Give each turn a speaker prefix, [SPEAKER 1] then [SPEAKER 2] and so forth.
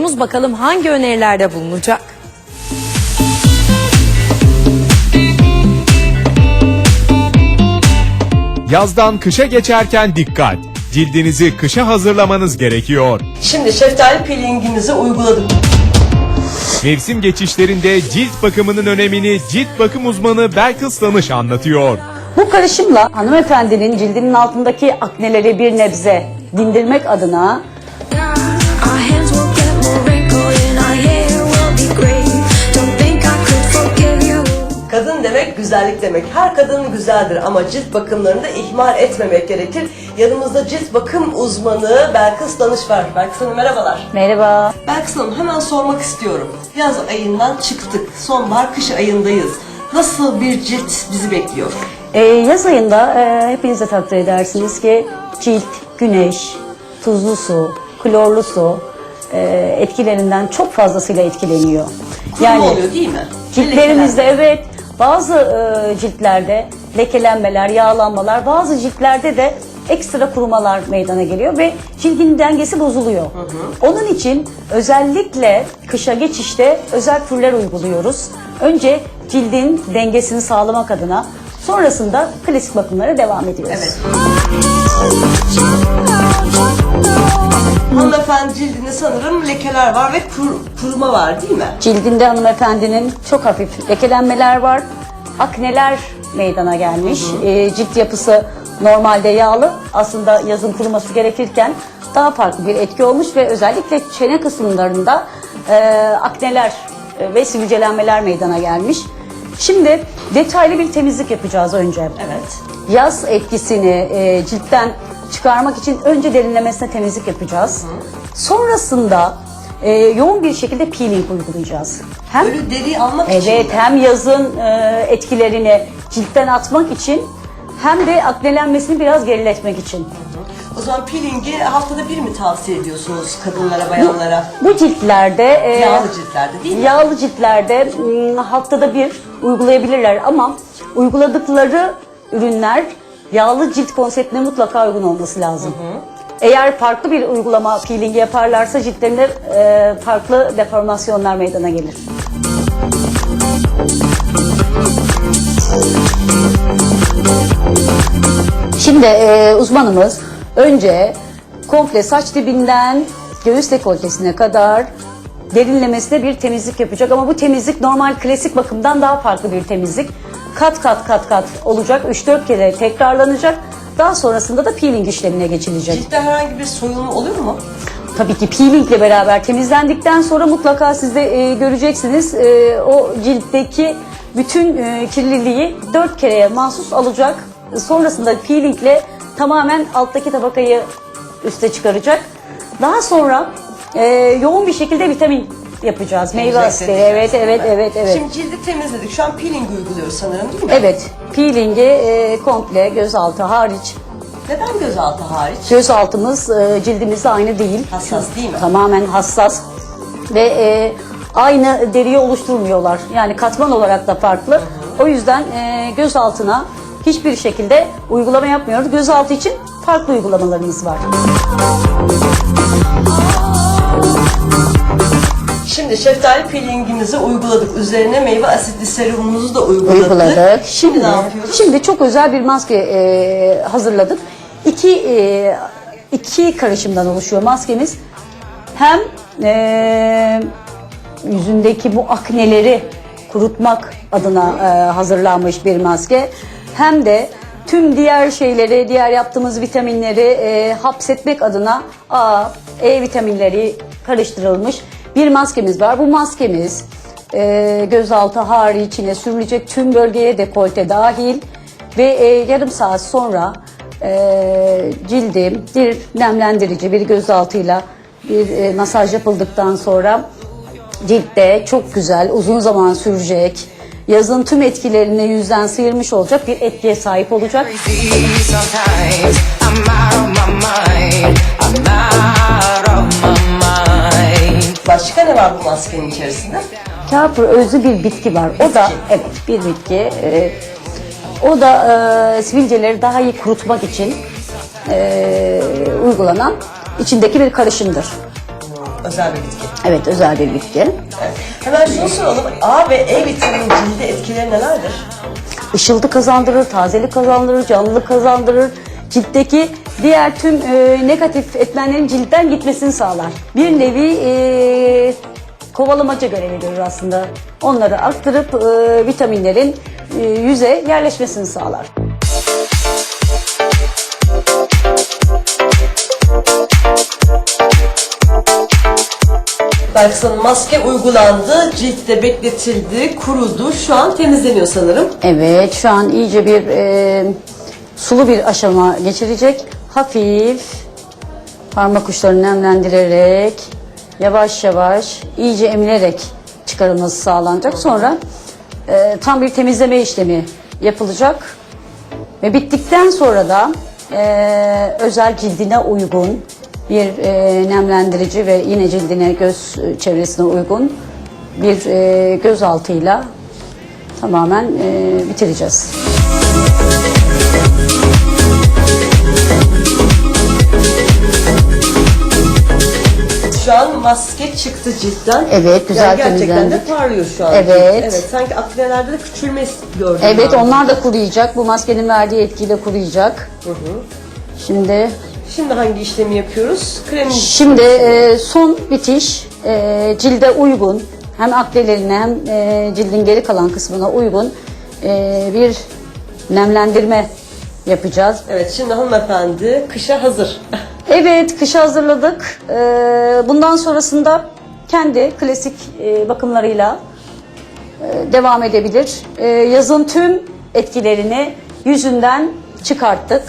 [SPEAKER 1] doktorumuz bakalım hangi önerilerde bulunacak?
[SPEAKER 2] Yazdan kışa geçerken dikkat. Cildinizi kışa hazırlamanız gerekiyor.
[SPEAKER 3] Şimdi şeftali peelingimizi uyguladık.
[SPEAKER 2] Mevsim geçişlerinde cilt bakımının önemini cilt bakım uzmanı Belkıs Danış anlatıyor.
[SPEAKER 4] Bu karışımla hanımefendinin cildinin altındaki akneleri bir nebze dindirmek adına
[SPEAKER 3] Kadın demek güzellik demek. Her kadın güzeldir ama cilt bakımlarını da ihmal etmemek gerekir. Yanımızda cilt bakım uzmanı Belkıs Danış var. Belkıs Hanım merhabalar.
[SPEAKER 4] merhaba
[SPEAKER 3] Belkıs Hanım hemen sormak istiyorum. Yaz ayından çıktık. Sonbahar kış ayındayız. Nasıl bir cilt bizi bekliyor?
[SPEAKER 4] Ee, yaz ayında e, hepiniz de takdir edersiniz ki cilt, güneş, tuzlu su, klorlu su e, etkilerinden çok fazlasıyla etkileniyor.
[SPEAKER 3] Yani oluyor değil mi?
[SPEAKER 4] Ciltlerimizde evet bazı e, ciltlerde lekelenmeler, yağlanmalar, bazı ciltlerde de ekstra kurumalar meydana geliyor ve cildin dengesi bozuluyor. Onun için özellikle kışa geçişte özel türler uyguluyoruz. Önce cildin dengesini sağlamak adına sonrasında klasik bakımlara devam ediyoruz.
[SPEAKER 3] Evet. Hanımefendi cildinde sanırım lekeler var ve kur- kuruma var değil mi?
[SPEAKER 4] Cildinde hanımefendinin çok hafif lekelenmeler var. Akneler meydana gelmiş. Ee, cilt yapısı normalde yağlı. Aslında yazın kuruması gerekirken daha farklı bir etki olmuş ve özellikle çene kısımlarında e, akneler e, ve sivilcelenmeler meydana gelmiş. Şimdi detaylı bir temizlik yapacağız önce.
[SPEAKER 3] Evet.
[SPEAKER 4] Yaz etkisini e, ciltten çıkarmak için önce derinlemesine temizlik yapacağız. Sonrasında e, yoğun bir şekilde peeling uygulayacağız. Hem
[SPEAKER 3] Böyle deriyi almak için
[SPEAKER 4] Evet,
[SPEAKER 3] mi?
[SPEAKER 4] hem yazın e, etkilerini ciltten atmak için hem de aknelenmesini biraz geriletmek için.
[SPEAKER 3] O zaman peelingi haftada bir mi tavsiye ediyorsunuz kadınlara, bayanlara?
[SPEAKER 4] Bu ciltlerde e,
[SPEAKER 3] Yağlı ciltlerde değil mi?
[SPEAKER 4] Yağlı ciltlerde m, haftada bir uygulayabilirler ama uyguladıkları ürünler yağlı cilt konseptine mutlaka uygun olması lazım. Eğer farklı bir uygulama peelingi yaparlarsa ciltlerinde e, farklı deformasyonlar meydana gelir. Şimdi e, uzmanımız önce komple saç dibinden göğüs dekoltesine kadar derinlemesine bir temizlik yapacak ama bu temizlik normal klasik bakımdan daha farklı bir temizlik. Kat kat kat kat olacak 3-4 kere tekrarlanacak. Daha sonrasında da peeling işlemine geçilecek.
[SPEAKER 3] Ciltte herhangi bir soyulma oluyor mu?
[SPEAKER 4] Tabii ki peelingle beraber temizlendikten sonra mutlaka siz de e, göreceksiniz e, o ciltteki bütün e, kirliliği dört kereye mahsus alacak. Sonrasında peelingle tamamen alttaki tabakayı üste çıkaracak. Daha sonra e, yoğun bir şekilde vitamin yapacağız. Meyve asitleri. Evet, evet, evet, evet.
[SPEAKER 3] Şimdi cildi temizledik. Şu an peeling uyguluyoruz sanırım değil mi?
[SPEAKER 4] Evet, peelingi e, komple gözaltı hariç.
[SPEAKER 3] Neden gözaltı hariç?
[SPEAKER 4] Gözaltımız e, cildimizde aynı değil.
[SPEAKER 3] Hassas değil mi?
[SPEAKER 4] Tamamen hassas ve e, aynı deriyi oluşturmuyorlar. Yani katman olarak da farklı. O yüzden e, göz altına hiçbir şekilde uygulama yapmıyoruz. Gözaltı için farklı uygulamalarımız var.
[SPEAKER 3] Şimdi şeftali peelingimizi uyguladık. Üzerine meyve asitli serumumuzu da uyguladık.
[SPEAKER 4] Uyguladık.
[SPEAKER 3] Şimdi,
[SPEAKER 4] Şimdi,
[SPEAKER 3] ne yapıyoruz?
[SPEAKER 4] şimdi çok özel bir maske e, hazırladık. İki, e, iki karışımdan oluşuyor maskemiz. Hem e, yüzündeki bu akneleri kurutmak adına e, hazırlanmış bir maske. Hem de tüm diğer şeyleri, diğer yaptığımız vitaminleri e, hapsetmek adına A, E vitaminleri karıştırılmış bir maskemiz var. Bu maskemiz e, gözaltı hariçine sürülecek tüm bölgeye dekolte dahil ve e, yarım saat sonra e, cildim bir nemlendirici bir gözaltıyla bir e, masaj yapıldıktan sonra ciltte çok güzel uzun zaman sürecek yazın tüm etkilerini yüzden sıyırmış olacak bir etkiye sahip olacak.
[SPEAKER 3] Var bu maskenin içerisinde?
[SPEAKER 4] Kafir özlü bir bitki var. O da evet bir bitki. Ee, o da e, sivilceleri daha iyi kurutmak için e, uygulanan içindeki bir karışımdır.
[SPEAKER 3] Özel bir bitki.
[SPEAKER 4] Evet özel bir bitki.
[SPEAKER 3] Evet. Hemen şunu soralım. A ve E vitamini cilde etkileri nelerdir?
[SPEAKER 4] Işıltı kazandırır, tazelik kazandırır, canlılık kazandırır. Ciltteki diğer tüm e, negatif etmenlerin ciltten gitmesini sağlar. Bir nevi e, kovalamaca görevi görür aslında. Onları aktarıp e, vitaminlerin e, yüze yerleşmesini sağlar.
[SPEAKER 3] Belkıs Hanım maske uygulandı, ciltte bekletildi, kurudu. Şu an temizleniyor sanırım.
[SPEAKER 4] Evet şu an iyice bir e, sulu bir aşama geçirecek. Hafif parmak uçlarını nemlendirerek yavaş yavaş iyice emilerek çıkarılması sağlanacak. Sonra e, tam bir temizleme işlemi yapılacak. Ve bittikten sonra da e, özel cildine uygun bir e, nemlendirici ve yine cildine göz çevresine uygun bir e, gözaltıyla tamamen e, bitireceğiz.
[SPEAKER 3] Şu an maske çıktı ciltten.
[SPEAKER 4] Evet, güzel
[SPEAKER 3] yani gerçekten de
[SPEAKER 4] temizlendi.
[SPEAKER 3] parlıyor şu an.
[SPEAKER 4] Evet.
[SPEAKER 3] Evet, sanki aknelerde de küçülme gördüm.
[SPEAKER 4] Evet
[SPEAKER 3] ben.
[SPEAKER 4] onlar da kuruyacak. Bu maskenin verdiği etkiyle kuruyacak. Şimdi
[SPEAKER 3] Şimdi hangi işlemi yapıyoruz? Krem
[SPEAKER 4] şimdi e, son bitiş e, cilde uygun hem aknelerine hem e, cildin geri kalan kısmına uygun e, bir nemlendirme yapacağız.
[SPEAKER 3] Evet, şimdi hanımefendi kışa hazır.
[SPEAKER 4] Evet, kışa hazırladık. Ee, bundan sonrasında kendi klasik e, bakımlarıyla e, devam edebilir. Ee, yazın tüm etkilerini yüzünden çıkarttık.